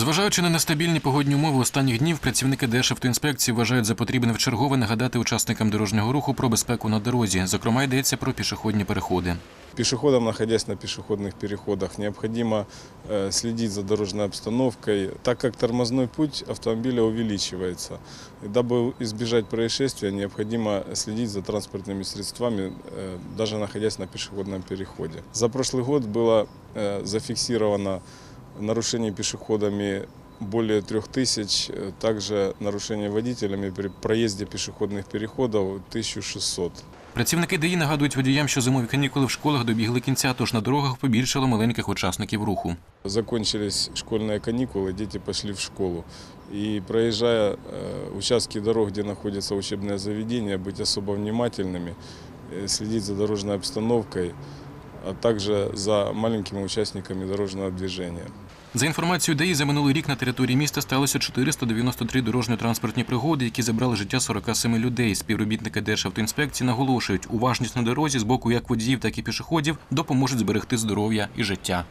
Зважаючи на нестабільні погодні умови останніх днів, працівники Державтоінспекції вважають за потрібне вчергове нагадати учасникам дорожнього руху про безпеку на дорозі. Зокрема, йдеться про пішохідні переходи. Пешеходам, находясь на пешеходных переходах, необходимо э, следить за дорожной обстановкой, так как тормозной путь автомобиля увеличивается. И дабы избежать происшествия, необходимо следить за транспортными средствами, э, даже находясь на пешеходном переходе. За прошлый год было э, зафиксировано нарушений пешеходами более трех тысяч, э, также нарушений водителями при проезде пешеходных переходов 1600. Працівники ДАІ нагадують водіям, що зимові канікули в школах добігли кінця, тож на дорогах побільшало маленьких учасників руху. Закончились школьные каникулы, дети пошли в школу. И проезжая э, участки дорог, где находятся учебные заведения, быть особо внимательными, э, следить за дорожной обстановкой, а также за маленькими участниками дорожного движения. За інформацією ДАІ, за минулий рік на території міста сталося 493 дорожньо-транспортні пригоди, які забрали життя 47 людей. Співробітники Державтоінспекції наголошують, уважність на дорозі з боку як водіїв, так і пішоходів допоможуть зберегти здоров'я і життя.